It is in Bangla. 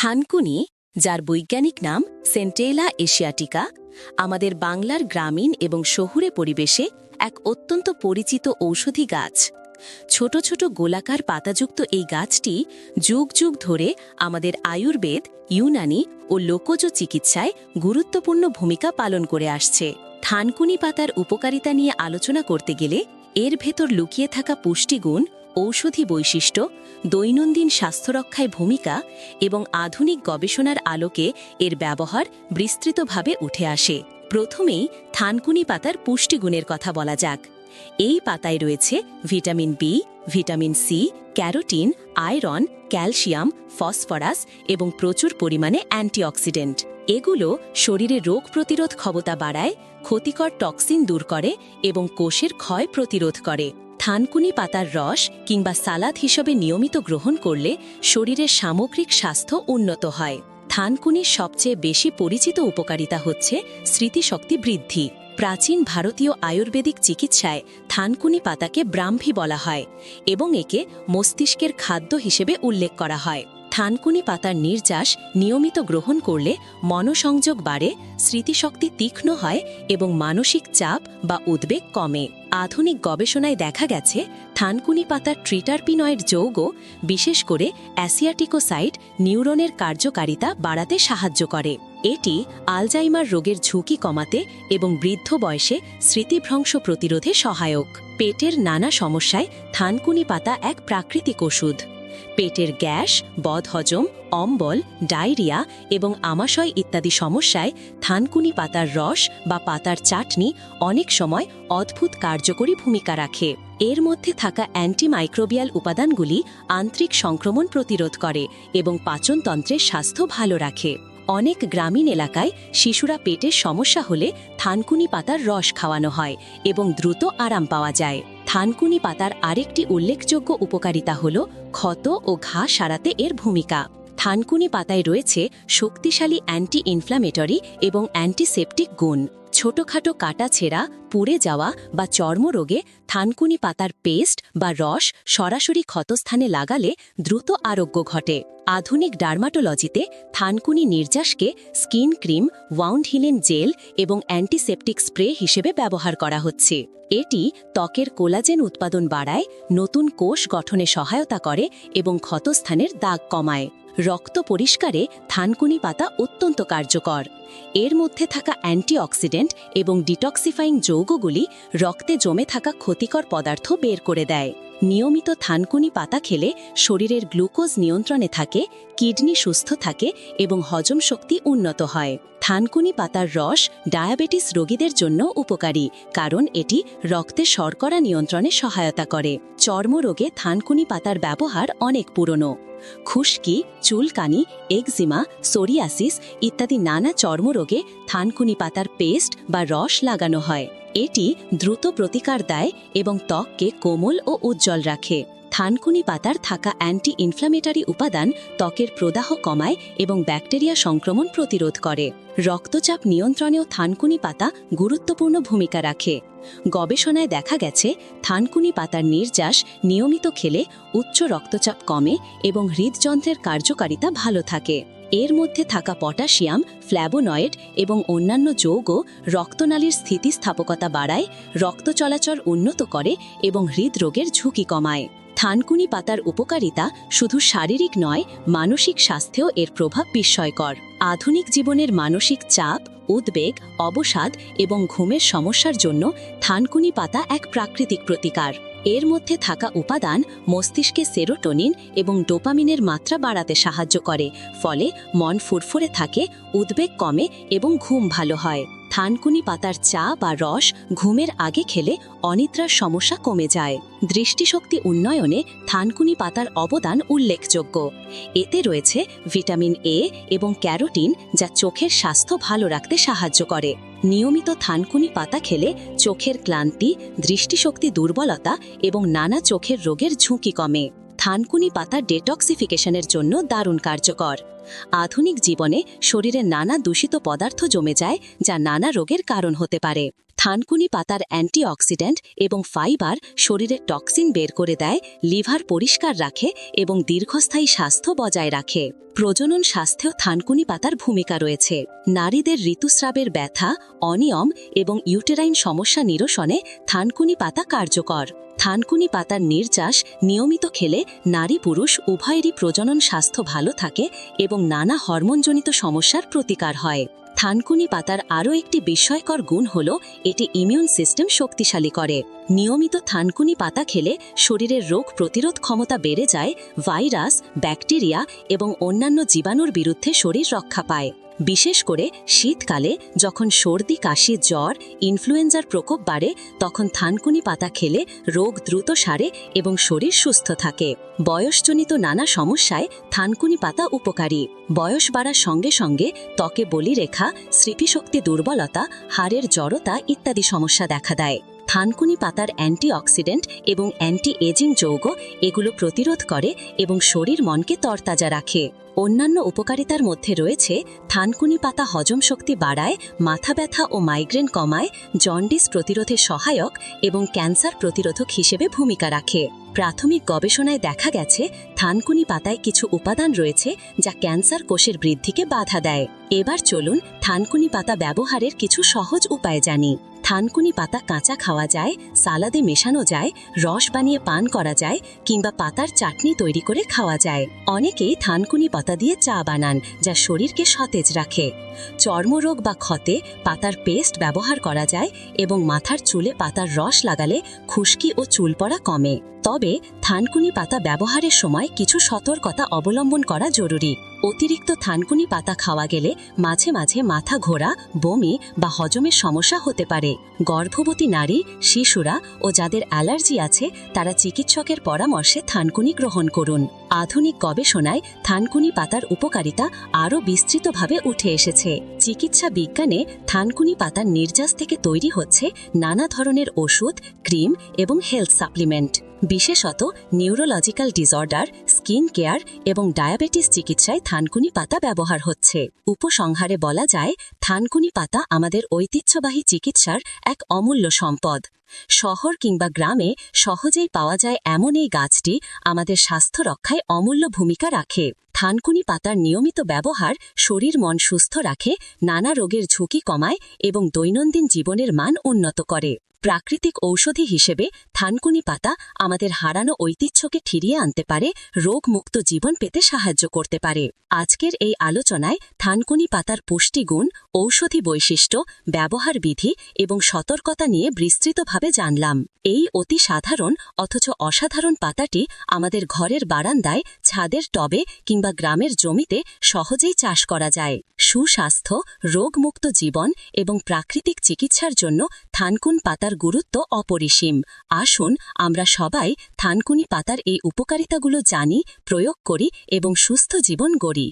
থানকুনি, যার বৈজ্ঞানিক নাম সেন্টেলা এশিয়াটিকা, আমাদের বাংলার গ্রামীণ এবং শহুরে পরিবেশে এক অত্যন্ত পরিচিত ঔষধি গাছ। ছোট ছোট গোলাকার পাতাযুক্ত এই গাছটি যুগ যুগ ধরে আমাদের আয়ুর্বেদ, ইউনানি ও লোকজ চিকিৎসায় গুরুত্বপূর্ণ ভূমিকা পালন করে আসছে। থানকুনি পাতার উপকারিতা নিয়ে আলোচনা করতে গেলে এর ভেতর লুকিয়ে থাকা পুষ্টিগুণ ঔষধি বৈশিষ্ট্য, দৈনন্দিন স্বাস্থ্যরক্ষায় ভূমিকা এবং আধুনিক গবেষণার আলোকে এর ব্যবহার বিস্তৃতভাবে উঠে আসে। প্রথমেই থানকুনি পাতার পুষ্টিগুণের কথা বলা যাক। এই পাতায় রয়েছে vitamin B, vitamin C, carotene, iron, calcium, phosphorus এবং প্রচুর পরিমাণে অ্যান্টিঅক্সিডেন্ট। এগুলো শরীরে রোগ প্রতিরোধ ক্ষমতা বাড়ায়, ক্ষতিকর টক্সিন দূর করে এবং কোষের ক্ষয় প্রতিরোধ করে। থানকুনি পাতার রস কিংবা সালাদ হিসেবে নিয়মিত গ্রহণ করলে শরীরের সামগ্রিক স্বাস্থ্য উন্নত হয়। থানকুনির সবচেয়ে বেশি পরিচিত উপকারিতা হচ্ছে স্মৃতিশক্তি বৃদ্ধি। প্রাচীন ভারতীয় আয়ুর্বেদিক চিকিৎসায় থানকুনি পাতাকে ব্রাহ্মী বলা হয় এবং একে মস্তিষ্কের খাদ্য হিসেবে উল্লেখ করা হয়। থানকুনি পাতার নির্যাস নিয়মিত গ্রহণ করলে মনসংযোগ বাড়ে, স্মৃতিশক্তি তীক্ষ্ণ হয় এবং মানসিক চাপ বা উদ্বেগ কমে। আধুনিক গবেষণায় দেখা গেছে, থানকুনি পাতার ট্রিটারপিনয়েড যৌগ, বিশেষ করে অ্যাসিয়াটিকোসাইড নিউরনের কার্যকারিতা বাড়াতে সাহায্য করে। এটি আলজাইমার রোগের ঝুঁকি কমাতে এবং বৃদ্ধ বয়সে স্মৃতিভ্রংশ প্রতিরোধে সহায়ক। পেটের নানা সমস্যায় থানকুনি পাতা এক প্রাকৃতিক ওষুধ। পেটের গ্যাস, বদহজম অম্বল, ডায়রিয়া এবং আমাশয় ইত্যাদি সমস্যায় থানকুনি পাতার রস বা পাতার চাটনি অনেক সময় অদ্ভুত কার্যকরী ভূমিকা রাখে। এর মধ্যে থাকা অ্যান্টিমাইক্রোবিয়াল উপাদানগুলি আন্তরিক সংক্রমণ প্রতিরোধ করে এবং পাচনতন্ত্রের স্বাস্থ্য ভালো রাখে। অনেক গ্রামীণ এলাকায় শিশুরা পেটের সমস্যা হলে থানকুনি পাতার রস খাওয়ানো হয় এবং দ্রুত আরাম পাওয়া যায়। থানকুনি পাতার আরেকটি উল্লেখযোগ্য উপকারিতা হল ক্ষত ও ঘা সারাতে এর ভূমিকা। থানকুনি পাতায় রয়েছে শক্তিশালী অ্যান্টি ইনফ্ল্যামেটরি এবং অ্যান্টিসেপটিক গুণ। ছোটখাটো কাটা ছেঁড়া, পুড়ে যাওয়া বা চর্মরোগে থানকুনি পাতার পেস্ট বা রস সরাসরি ক্ষতস্থানে লাগালে দ্রুত আরোগ্য ঘটে। আধুনিক ডার্মাটোলজিতে থানকুনি নির্যাসকে skin cream, wound healing gel এবং অ্যান্টিসেপটিক স্প্রে হিসেবে ব্যবহার করা হচ্ছে। এটি ত্বকের কোলাজেন উৎপাদন বাড়ায়, নতুন কোষ গঠনে সহায়তা করে এবং ক্ষতস্থানের দাগ কমায়। রক্ত পরিষ্কারে থানকুনি পাতা অত্যন্ত কার্যকর। এর মধ্যে থাকা অ্যান্টিঅক্সিডেন্ট এবং ডিটক্সিফাইং যৌগগুলি রক্তে জমে থাকা ক্ষতিকর পদার্থ বের করে দেয়। নিয়মিত থানকুনি পাতা খেলে শরীরের গ্লুকোজ নিয়ন্ত্রণে থাকে, কিডনি সুস্থ থাকে এবং হজম শক্তি উন্নত হয়। থানকুনি পাতার রস ডায়াবেটিস রোগীদের জন্য উপকারী, কারণ এটি রক্তে শর্করা নিয়ন্ত্রণে সহায়তা করে। চর্মরোগে থানকুনি পাতার ব্যবহার অনেক পুরনো। খুশকি, চুলকানি এক্সিমা সোরিয়াসিস ইত্যাদি নানা চর্মরোগে থানকুনি পাতার পেস্ট বা রস লাগানো হয়। এটি দ্রুত প্রতিকার দেয় এবং ত্বককে কোমল ও উজ্জ্বল রাখে। থানকুনি পাতার থাকা অ্যান্টি ইনফ্লামেটারি উপাদান ত্বকের প্রদাহ কমায় এবং ব্যাকটেরিয়া সংক্রমণ প্রতিরোধ করে। রক্তচাপ নিয়ন্ত্রণেও থানকুনি পাতা গুরুত্বপূর্ণ ভূমিকা রাখে। গবেষণায় দেখা গেছে, থানকুনি পাতার নির্যাস নিয়মিত খেলে উচ্চ রক্তচাপ কমে এবং হৃদযন্ত্রের কার্যকারিতা ভালো থাকে। এর মধ্যে থাকা পটাশিয়াম ফ্ল্যাবোনয়েড এবং অন্যান্য যৌগ রক্তনালীর স্থিতিস্থাপকতা বাড়ায়, রক্ত চলাচল উন্নত করে এবং হৃদরোগের ঝুঁকি কমায়। থানকুনি পাতার উপকারিতা শুধু শারীরিক নয়, মানসিক স্বাস্থ্যেও এর প্রভাব বিস্ময়কর। আধুনিক জীবনের মানসিক চাপ, উদ্বেগ, অবসাদ এবং ঘুমের সমস্যার জন্য থানকুনি পাতা এক প্রাকৃতিক প্রতিকার। এর মধ্যে থাকা উপাদান মস্তিষ্কে সেরোটোনিন এবং ডোপামিনের মাত্রা বাড়াতে সাহায্য করে, ফলে মন ফুরফুরে থাকে, উদ্বেগ কমে এবং ঘুম ভালো হয়। থানকুনি পাতার চা বা রস ঘুমের আগে খেলে অনিদ্রার সমস্যা কমে যায়। দৃষ্টিশক্তি উন্নয়নে থানকুনি পাতার অবদান উল্লেখযোগ্য। এতে রয়েছে ভিটামিন এ এবং ক্যারোটিন যা চোখের স্বাস্থ্য ভালো রাখতে সাহায্য করে। নিয়মিত থানকুনি পাতা খেলে চোখের ক্লান্তি, দৃষ্টিশক্তি দুর্বলতা এবং নানা চোখের রোগের ঝুঁকি কমে। থানকুনি পাতা ডেটক্সিফিকেশনের জন্য দারুণ কার্যকর। আধুনিক জীবনে শরীরে নানা দূষিত পদার্থ জমে যায়, যা নানা রোগের কারণ হতে পারে। থানকুনি পাতার অ্যান্টিঅক্সিডেন্ট এবং ফাইবার শরীরের টক্সিন বের করে দেয়, লিভার পরিষ্কার রাখে এবং দীর্ঘস্থায়ী স্বাস্থ্য বজায় রাখে। প্রজনন স্বাস্থ্যেও থানকুনি পাতার ভূমিকা রয়েছে। নারীদের ঋতুস্রাবের ব্যথা, অনিয়ম এবং ইউটেরাইন সমস্যা নিরসনে থানকুনি পাতা কার্যকর। থানকুনি পাতার নির্যাস নিয়মিত খেলে নারী পুরুষ উভয়েরই প্রজনন স্বাস্থ্য ভালো থাকে এবং নানা হরমোনজনিত সমস্যার প্রতিকার হয়। থানকুনি পাতার আরও একটি বিস্ময়কর গুণ হল, এটি ইমিউন সিস্টেম শক্তিশালী করে। নিয়মিত থানকুনি পাতা খেলে শরীরের রোগ প্রতিরোধ ক্ষমতা বেড়ে যায়, ভাইরাস, ব্যাকটেরিয়া এবং অন্যান্য জীবাণুর বিরুদ্ধে শরীর রক্ষা পায়। বিশেষ করে শীতকালে যখন সর্দি, কাশি, জ্বর ইনফ্লুয়েঞ্জার প্রকোপ বাড়ে, তখন থানকুনি পাতা খেলে রোগ দ্রুত সারে এবং শরীর সুস্থ থাকে। বয়সজনিত নানা সমস্যায় থানকুনি পাতা উপকারী। বয়স বাড়ার সঙ্গে সঙ্গে ত্বকে বলিরেখা, স্মৃতিশক্তি দুর্বলতা, হাড়ের জড়তা ইত্যাদি সমস্যা দেখা দেয়। থানকুনি পাতার অ্যান্টিঅক্সিডেন্ট এবং অ্যান্টি এজিং যৌগ এগুলো প্রতিরোধ করে এবং শরীর মনকে তরতাজা রাখে। অন্যান্য উপকারিতার মধ্যে রয়েছে থানকুনি পাতা হজম শক্তি বাড়ায়, মাথা ব্যথা ও মাইগ্রেন কমায়, জন্ডিস প্রতিরোধে সহায়ক এবং ক্যান্সার প্রতিরোধক হিসেবে ভূমিকা রাখে। প্রাথমিক গবেষণায় দেখা গেছে থানকুনি পাতায় কিছু উপাদান রয়েছে যা ক্যান্সার কোষের বৃদ্ধিকে বাধা দেয়। এবার চলুন থানকুনি পাতা ব্যবহারের কিছু সহজ উপায় জানি। থানকুনি পাতা কাঁচা খাওয়া যায়, সালাদে মেশানো যায়, রস বানিয়ে পান করা যায় কিংবা পাতার চাটনি তৈরি করে খাওয়া যায়। অনেকেই থানকুনি পাতা দিয়ে চা বানান, যা শরীরকে সতেজ রাখে। চর্মরোগ বা ক্ষতে পাতার পেস্ট ব্যবহার করা যায় এবং মাথার চুলে পাতার রস লাগালে খুশকি ও চুল পড়া কমে। তবে থানকুনি পাতা ব্যবহারের সময় কিছু সতর্কতা অবলম্বন করা জরুরি। অতিরিক্ত থানকুনি পাতা খাওয়া গেলে মাঝে মাঝে মাথা ঘোরা, বমি বা হজমের সমস্যা হতে পারে। গর্ভবতী নারী, শিশুরা ও যাদের অ্যালার্জি আছে, তারা চিকিৎসকের পরামর্শে থানকুনি গ্রহণ করুন। আধুনিক গবেষণায় থানকুনি পাতার উপকারিতা আরও বিস্তৃতভাবে উঠে এসেছে। চিকিৎসা বিজ্ঞানে থানকুনি পাতার নির্যাস থেকে তৈরি হচ্ছে নানা ধরনের ওষুধ, ক্রিম এবং হেলথ সাপ্লিমেন্ট। বিশেষত নিউরোলজিক্যাল ডিসঅর্ডার স্কিন কেয়ার এবং ডায়াবেটিস চিকিৎসায় থানকুনি পাতা ব্যবহার হচ্ছে। উপসংহারে বলা যায়, থানকুনি পাতা আমাদের ঐতিহ্যবাহী চিকিৎসার এক অমূল্য সম্পদ। শহর কিংবা গ্রামে সহজেই পাওয়া যায় এমন এই গাছটি আমাদের স্বাস্থ্য রক্ষায় অমূল্য ভূমিকা রাখে। থানকুনি পাতার নিয়মিত ব্যবহার শরীর, মন সুস্থ রাখে, নানা রোগের ঝুঁকি কমায় এবং দৈনন্দিন জীবনের মান উন্নত করে। প্রাকৃতিক ঔষধি হিসেবে থানকুনি পাতা আমাদের হারানো ঐতিহ্যকে ফিরিয়ে আনতে পারে, রোগমুক্ত জীবন পেতে সাহায্য করতে পারে। আজকের এই আলোচনায় থানকুনি পাতার পুষ্টিগুণ, ঔষধি বৈশিষ্ট্য, ব্যবহার বিধি এবং সতর্কতা নিয়ে বিস্তৃতভাবে জানলাম। এই অতি সাধারণ অথচ অসাধারণ পাতাটি আমাদের ঘরের বারান্দায়, ছাদের টবে কিংবা গ্রামের জমিতে সহজেই চাষ করা যায়। সুস্বাস্থ্য, রোগমুক্ত জীবন এবং প্রাকৃতিক চিকিৎসার জন্য থানকুন পাতার গুরুত্ব অপরিসীম। আসুন আমরা সবাই থানকুনি পাতার এই উপকারিতাগুলো জানি, প্রয়োগ করি এবং সুস্থ জীবন গড়ি।